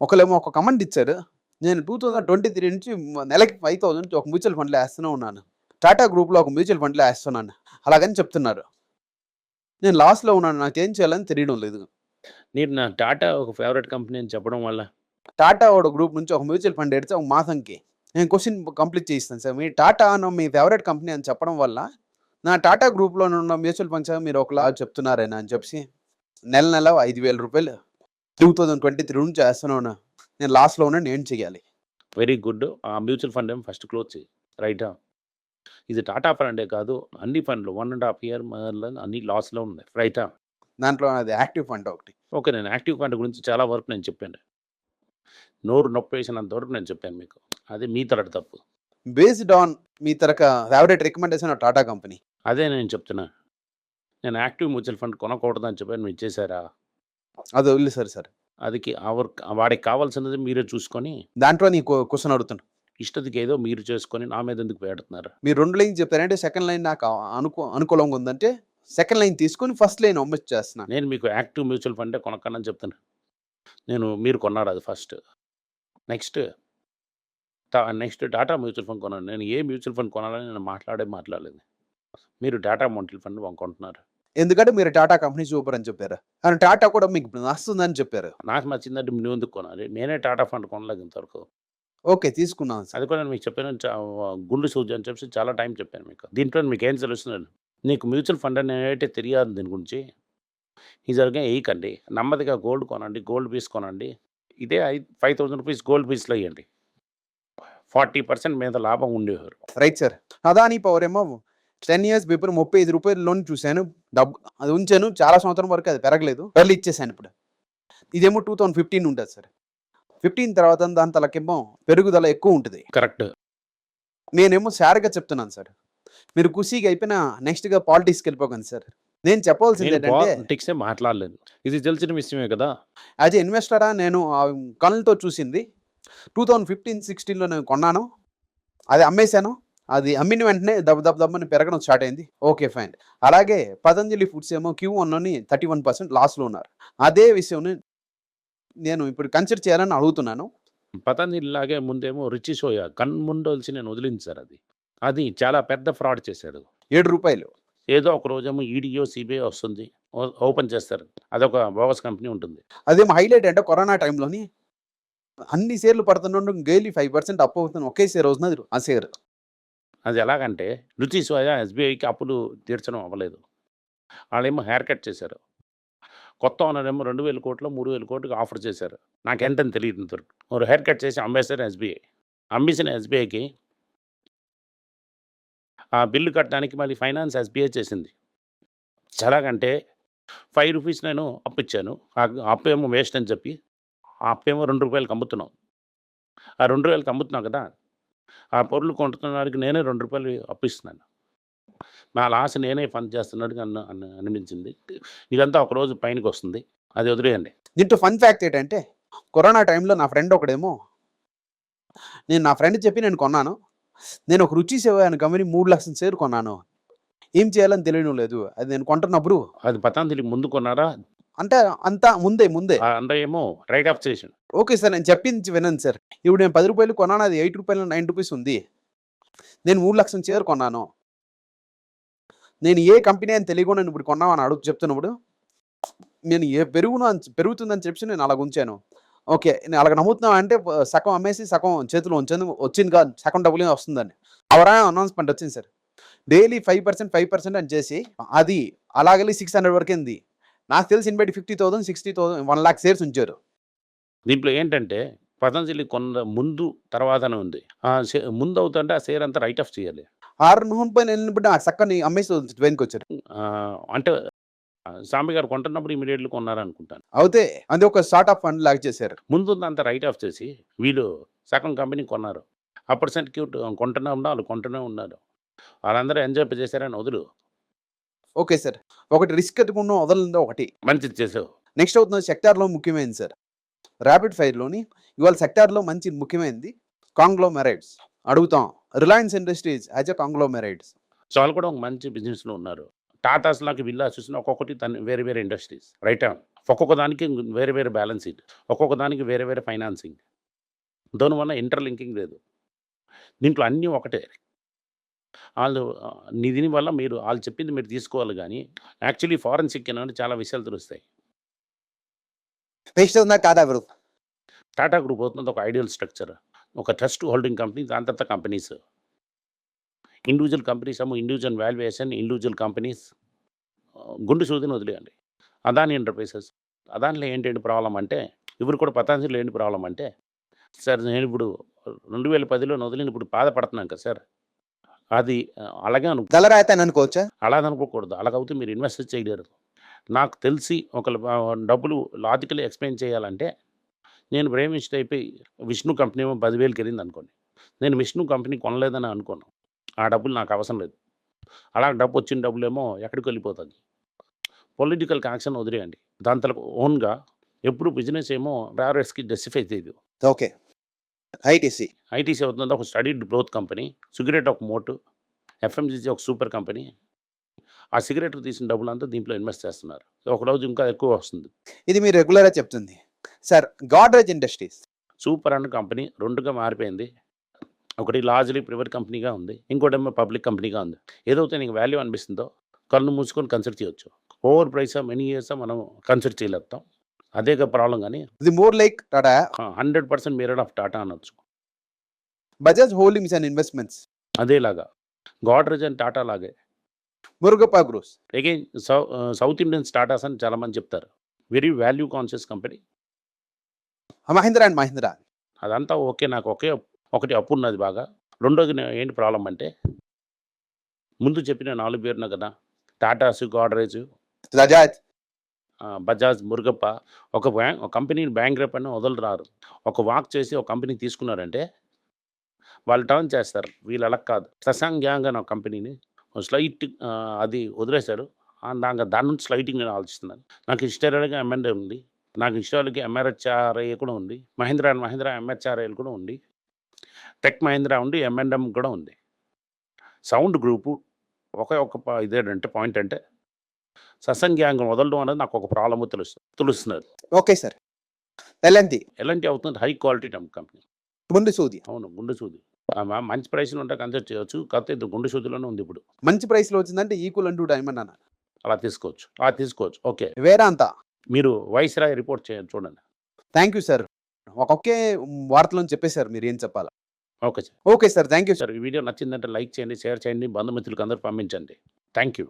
ఒకళ్ళేమో ఒక కమెంట్ ఇచ్చారు. నేను టూ థౌజండ్ ట్వంటీ త్రీ నుంచి నెలకి ఫైవ్ థౌసండ్ ఒక మ్యూచువల్ ఫండ్లో వేస్తూనే ఉన్నాను. టాటా గ్రూప్లో ఒక మ్యూచువల్ ఫండ్లో వేస్తున్నాను. అలాగని చెప్తున్నారు. నేను లాస్లో ఉన్నాను. నాకు ఏం చేయాలని తెలియడం లేదు. నేను నా టాటా ఒక ఫేవరెట్ కంపెనీ అని చెప్పడం వల్ల? టాటా వాడు గ్రూప్ నుంచి ఒక మ్యూచువల్ ఫండ్ ఎడితే ఒక మాసంకి నేను క్వశ్చన్ కంప్లీట్ చేయిస్తాను సార్. మీ టాటా అన్న మీ ఫేవరెట్ కంపెనీ అని చెప్పడం వల్ల నా టాటా గ్రూప్లో ఉన్న మ్యూచువల్ ఫండ్స్ మీరు ఒకలా చెప్తున్నారేనా అని చెప్పి. నెల నెల ఐదు వేల రూపాయలు టూ థౌజండ్ ట్వంటీ త్రీ నుంచి వేస్తున్నాను నేను లాస్ట్లో ఉన్నా నేను చేయాలి. వెరీ గుడ్ ఆ మ్యూచువల్ ఫండ్ ఏమో ఫస్ట్ క్లోజ్ చేయి. రైటా ఇది టాటా ఫండే కాదు అన్ని ఫండ్లు వన్ అండ్ హాఫ్ ఇయర్ అన్ని లాస్లో ఉన్నాయి. రైటా దాంట్లో అది యాక్టివ్ ఫండ్ ఒకటి. ఓకే నేను యాక్టివ్ ఫండ్ గురించి చాలా వరకు నేను చెప్పాను. నోరు నొప్పి వేసినంత వరకు నేను చెప్పాను మీకు. అది మీ తరటి తప్పు. బేస్డ్ ఆన్ మీ తరక ఫేవరెట్ రికమెండేషన్ టాటా కంపెనీ అదే నేను చెప్తున్నా. నేను యాక్టివ్ మ్యూచువల్ ఫండ్ కొనకూడదని చెప్పాను మీరు ఇచ్చేసారా? అది వదిలే సార్. సార్ అదికి అవర్ వాడికి కావాల్సినది మీరే చూసుకొని దాంట్లో నీకు క్వశ్చన్ అడుగుతాను ఇష్టదికి ఏదో మీరు చేసుకొని నా మీద ఎందుకు పెడుతున్నారు మీరు రెండు లైన్ చెప్తారంటే సెకండ్ లైన్ నాకు అనుకూ అనుకూలంగా ఉందంటే సెకండ్ లైన్ తీసుకొని ఫస్ట్ లైన్ అమ్మచ్చు చేస్తున్నాను నేను మీకు యాక్టివ్ మ్యూచువల్ ఫండే కొనక్కనని చెప్తాను నేను మీరు కొన్నారు అది first? Next next Tata mutual fund కొన్నాను నేను ఏ మ్యూచువల్ ఫండ్ కొనాలని నేను మాట్లాడే మాట్లాడలేదు. మీరు టాటా మ్యూచువల్ ఫండ్ కొంటున్నారు. ఎందుకంటే మీరు టాటా కంపెనీ సూపర్ అని చెప్పారు. కానీ టాటా కూడా మీకు నస్తుందని చెప్పారు. నాకు నచ్చిందంటే నువ్వు ఎందుకు కొనాలి? నేనే టాటా ఫండ్ కొనలేదు ఇంతవరకు. ఓకే తీసుకున్నాను సార్. అది కూడా నేను మీకు చెప్పాను. గుండు సూజీ అని చెప్పి చాలా టైం చెప్పాను మీకు. దీంట్లో మీకు ఏం తెలుస్తుంది? నీకు మ్యూచువల్ ఫండ్ అని ఏదైతే తెలియదు దీని గురించి. ఈ జరిగే వేయకండి. నెమ్మదిగా గోల్డ్ కొనండి గోల్డ్ పీస్ కొనండి. ఇదే ఐ ఫైవ్ థౌసండ్ రూపీస్ గోల్డ్ పీస్లో ఇవ్వండి ఫార్టీ పర్సెంట్ మీద లాభం ఉండేవారు. Right sir. అదాని పవర్ ఏమో టెన్ ఇయర్స్ బిఫోర్ ముప్పై ఐదు రూపాయల లోన్ చూశాను. డబ్బు అది ఉంచాను. చాలా సంవత్సరం వరకు అది పెరగలేదు. వెళ్ళి ఇచ్చేసాను ఇప్పుడు. ఇదేమో టూ థౌసండ్ ఫిఫ్టీన్ ఉంటుంది సార్. ఫిఫ్టీన్ తర్వాత దాని తలకేమో పెరుగుదల ఎక్కువ ఉంటుంది. కరెక్ట్. నేనేమో షేర్గా చెప్తున్నాను సార్. మీరు ఖుషీగా అయిపోయినా నెక్స్ట్గా పాలిటిక్స్కి వెళ్ళిపోకండి సార్. నేను చెప్పవలసింది ఏంటంటే మాట్లాడలేదు ఇది తెలిసిన విషయమే కదా. యాజ్ ఇన్వెస్టరా నేను కళ్ళతో చూసింది. టూ థౌజండ్ ఫిఫ్టీన్ సిక్స్టీన్లో నేను కొన్నాను. అది అమ్మేశాను. అది అమ్మిన వెంటనే దెబ్బ దెబ్బ దెబ్బని పెరగడం స్టార్ట్ అయింది. Okay fine. అలాగే పతంజలి ఫుడ్స్ ఏమో క్యూ వన్ని థర్టీ వన్ పర్సెంట్ లాస్లో ఉన్నారు. అదే విషయం నేను ఇప్పుడు కన్సిడర్ చేయాలని అడుగుతున్నాను. పతంజలి లాగే ముందేమో రిచి సోయా కన్ముండొలిసి నేను వదిలించారు అది. అది చాలా పెద్ద ఫ్రాడ్ చేశాడు ఏడు రూపాయలు. ఏదో ఒక రోజేమో ఈడియో సిబిఐ వస్తుంది ఓపెన్ చేస్తారు. అదొక బోగస్ కంపెనీ ఉంటుంది. అదేమో హైలైట్ అంటే కరోనా టైంలోని అన్ని షేర్లు పడుతుండడం గేలీ ఫైవ్ పర్సెంట్ అప్ అవుతుంది ఒకే షేర్ అవుతున్నది ఆ షేర్. అది ఎలాగంటే రుచి సోయా ఎస్బీఐకి అప్పులు తీర్చడం అవ్వలేదు. వాళ్ళేమో హెయిర్ కట్ చేశారు. కొత్త ఓనరేమో రెండు వేల కోట్లు మూడు వేల కోట్లకి ఆఫర్ చేశారు. నాకు ఎంతని తెలియదు ఇంతవరకు హెయిర్ కట్ చేసి అమ్మేశారు ఎస్బీఐ. అమ్మేసిన ఎస్బీఐకి ఆ బిల్లు కట్టడానికి మళ్ళీ ఫైనాన్స్ ఎస్బీఐ చేసింది. ఎలాగంటే ఫైవ్ రూపీస్ నేను అప్పిచ్చాను ఆ అప్పు ఏమో వేస్ట్ అని చెప్పి ఆ అప్పు ఏమో రెండు రూపాయలకి అమ్ముతున్నాం. ఆ రెండు వేలకి అమ్ముతున్నాం కదా! ఆ పొరులు కొంటున్న వారికి నేనే రెండు రూపాయలు అప్పిస్తున్నాను. నా లాస్ నేనే పని చేస్తున్నట్టుగా అన్న అనిపించింది. ఇదంతా ఒక రోజు పైనకి వస్తుంది అది వదిలేయండి. దీంట్లో ఫన్ ఫ్యాక్ట్ ఏంటంటే కరోనా టైంలో నా ఫ్రెండ్ ఒకడేమో నేను నా ఫ్రెండ్ చెప్పి నేను కొన్నాను. నేను ఒక రుచి సేవ అనే కంపెనీ మూడు లక్షల షేర్ కొన్నాను. ఏం చేయాలని తెలియడం లేదు. అది నేను కొంటున్నప్పుడు అది పతంజలి ముందు కొన్నారా? అంటే అంతా ముందే ముందే. అంతా ఏమో రైట్ ఆఫ్ చేసాను ఓకే సార్ నేను చెప్పింది వినండి సార్. ఇప్పుడు నేను పది రూపాయలు కొన్నాను అది ఎయిట్ రూపాయలు నైన్ రూపీస్ ఉంది. నేను మూడు లక్షల చేరు కొన్నాను. నేను ఏ కంపెనీ అని తెలియకుండా నేను ఇప్పుడు కొన్నామని అడుగు చెప్తున్నప్పుడు నేను ఏ పెరుగును అని పెరుగుతుందని చెప్పి నేను అలాగ ఉంచాను. ఓకే నేను అలాగ నమ్ముతున్నావు అంటే సగం అమ్మేసి సగం చేతిలో ఉంచాను వచ్చింది కాదు సగం డబ్బులు వస్తుందని. అవరా అనౌన్స్మెంట్ వచ్చింది sir. Daily five percent five percent అని చేసి అది అలాగే సిక్స్ హండ్రెడ్ వరకు ఉంది. నాకు తెలిసి ఇన్బెట్టి fifty thousand sixty thousand one lakh shares ఉంచారు. దీంట్లో ఏంటంటే పతంజలి కొన్న ముందు తర్వాతనే ఉంది. ముందు అవుతుంటే ఆ షేర్ అంతా రైట్ ఆఫ్ చేయాలి. ఆరు నూనె పైన వెళ్ళినప్పుడు ఆ చక్కని అమ్మేసి వెనుక వచ్చారు. అంటే సాంబి గారు కొంటున్నప్పుడు ఇమీడియట్లీ కొన్నారనుకుంటాను. అయితే అది ఒక స్టార్ట్ ఆఫ్ ఫండ్ లాగా చేశారు. ముందు అంతా రైట్ ఆఫ్ చేసి వీళ్ళు సగం కంపెనీ కొన్నారు. అప్పటి సర్క్యూట్ కొంటూనే ఉన్నారు వాళ్ళు కొంటూనే ఉన్నారు. వాళ్ళందరూ ఎంజాయ్ చేశారని వదులు. Okay sir. ఒకటి రిస్క్ ఎత్తుకున్న వదలందో ఒకటి. మంచిది చేసావు. నెక్స్ట్ అవుతున్న సెక్టార్లో ముఖ్యమైనది సార్. ర్యాపిడ్ ఫైర్లోని ఇవాళ సెక్టార్లో మంచి ముఖ్యమైనది కాంగ్లోమెరైడ్స్ అడుగుతాం. Reliance industries as a conglomerates so వాళ్ళు కూడా ఒక మంచి బిజినెస్లో ఉన్నారు. టాటాస్ లాగా విల్లా చూసిన ఒక్కొక్కటి తన వేరే వేరే ఇండస్ట్రీస్ రైట్ ఒక్కొక్క దానికి వేరే వేరే బ్యాలెన్స్ షీట్ ఒక్కొక్క దానికి వేరే వేరే ఫైనాన్సింగ్ దానివల్ల ఇంటర్లింకింగ్ లేదు. దీంట్లో అన్నీ ఒకటే. వాళ్ళు నిధిని వల్ల దీనివల్ల మీరు వాళ్ళు చెప్పింది మీరు తీసుకోవాలి కానీ యాక్చువల్లీ ఫారెన్సిక్ అంటే చాలా విషయాలు తెలుస్తాయి. వేస్ట్ అవుతుందా కాదా బ్రో? టాటా గ్రూప్ అవుతుంది ఒక ఐడియల్ స్ట్రక్చర్. ఒక ట్రస్ట్ హోల్డింగ్ కంపెనీ దాని తర్వాత కంపెనీస్. ఇండివిజువల్ కంపెనీస్ ఏమో ఇండివిజువల్ వాల్యుయేషన్ ఇండివిజువల్ కంపెనీస్. గుండు సూదిని వదిలేయండి. అదాని ఎంటర్ప్రైసెస్ అదానిలో ఏంటంటే ప్రాబ్లం అంటే ఇప్పుడు కూడా పతాంజలిలో ఏంటి ప్రాబ్లం అంటే సార్ నేను ఇప్పుడు రెండు వేల పదిలో వదిలిన ఇప్పుడు బాధపడుతున్నాను కదా సార్. అది అలాగే అను దళరాయతాన్ని అనుకోవచ్చా? అలా అనుకోకూడదు. అలాగైతే మీరు ఇన్వెస్ట్ చేయలేరు. నాకు తెలిసి ఒక డబ్బులు లాజికల్ ఎక్స్ప్లెయిన్ చేయాలంటే నేను ప్రేమిష్ట అయిపోయి విష్ణు కంపెనీ ఏమో పదివేలకి వెళ్ళింది అనుకోండి నేను విష్ణు కంపెనీ కొనలేదని అనుకోను. ఆ డబ్బులు నాకు అవసరం లేదు. అలా డబ్బు వచ్చిన డబ్బులు ఏమో ఎక్కడికి వెళ్ళిపోతుంది పొలిటికల్ కనెక్షన్ వదిలేయండి. దాని తలకు ఓన్గా ఎప్పుడు బిజినెస్ ఏమో రేవర్స్కి జస్టిఫై చేయదు. ఓకే. ఐటీసీ. ఐటీసీ అవుతుంది ఒక స్టడీడ్ గ్రోత్ కంపెనీ సిగరెట్ ఒక మోటు ఎఫ్ఎంజీసీ ఒక సూపర్ కంపెనీ ఆ సిగరెట్ తీసిన డబ్బులు అంతా దీంట్లో ఇన్వెస్ట్ చేస్తున్నారు. ఒక రోజు ఇంకా ఎక్కువ వస్తుంది. ఇది మీరు రెగ్యులర్గా చెప్తుంది. Sir Godrej industries. సూపర్ అన్న కంపెనీ రెండుగా మారిపోయింది. ఒకటి లార్జ్లీ ప్రైవేట్ కంపెనీగా ఉంది. ఇంకోటి ఏమో పబ్లిక్ కంపెనీగా ఉంది. ఏదైతే నీకు వాల్యూ అనిపిస్తుందో కళ్ళు మూసుకొని కన్సిడర్ చేయొచ్చు. ఓవర్ ప్రైస్ మెనీ ఇయర్స్ మనం కన్సిడర్ చేయలేస్తాం. అదే ప్రాబ్లం కానీ ఇది more like Tata? Hundred percent mirrored of Tata అనొచ్చు. Bajaj holdings and investments. అదేలాగా. Godrej and Tata లాగే. మురుగప్ప గ్రూస్ అగైన్ సౌ సౌత్ ఇండియన్ స్టార్టర్స్ అని చాలామంది చెప్తారు. Very value conscious company Mahindra and Mahindra. అదంతా ఓకే నాకు ఒకే ఒకటి అప్పు ఉన్నది బాగా. రెండోది ఏంటి ప్రాబ్లం అంటే ముందు చెప్పిన నాలుగు పేరున కదా టాటాస్ గాడ్రేజ్ బజాజ్ బజాజ్ మురుగప్ప ఒక బ్యాంక్ ఒక కంపెనీని బ్యాంక్ రేప్ అని వదలరారు. ఒక వాక్ చేసి ఒక కంపెనీ తీసుకున్నారంటే వాళ్ళు టర్న్ చేస్తారు. వీళ్ళు అలా కాదు. శశాంక్ గ్యాంగ్ అని ఒక కంపెనీని స్లైట్ అది వదిలేశారు. నాకు దాని నుంచి స్లైటింగ్ నేను ఆలోచిస్తున్నాను. నాకు హిస్టరీగా ఎంఎన్ఏ ఉంది. నాకు హిస్టారిక్ ఎంఆర్హెచ్ఆర్ఐ కూడా ఉంది. మహీంద్రా అండ్ మహీంద్రా ఎంహెచ్ఆర్ఐ కూడా ఉంది. టెక్ మహీంద్రా ఉంది ఎంఎన్ఎం కూడా ఉంది. సౌండ్ గ్రూపు ఒకే ఒక ఇదేంటంటే పాయింట్ అంటే సత్సంగ్యాంగం వదలడం అనేది నాకు ఒక ప్రాబ్లమ్ తెలుస్తుంది తెలుస్తున్నది. Okay sir. ఎల్ఎన్టీ ఎలాంటి అవుతుంది హై క్వాలిటీ కంపెనీ. ముందు సూది. అవును గుండు సూది. మంచి ప్రైస్లో ఉంటే కన్సిడర్ చేయొచ్చు. కాకపోతే ఇది గుండు సూదిలోనే ఉంది ఇప్పుడు. మంచి ప్రైస్లో వచ్చిందంటే ఈక్వల్ అంటూ డైమండ్ అన్న. అలా తీసుకోవచ్చు. అలా తీసుకోవచ్చు. ఓకే. వేరాంత మీరు వైస్రాయ్ రిపోర్ట్ చేయండి చూడండి. Thank you sir. ఒక్కొక్కే వార్తలో చెప్పేశారు మీరు ఏం చెప్పాలి. Okay sir. Okay sir. Thank you sir. ఈ వీడియో నచ్చిందంటే లైక్ చేయండి షేర్ చేయండి బంధుమిత్రులకు అందరూ పంపించండి. Thank you.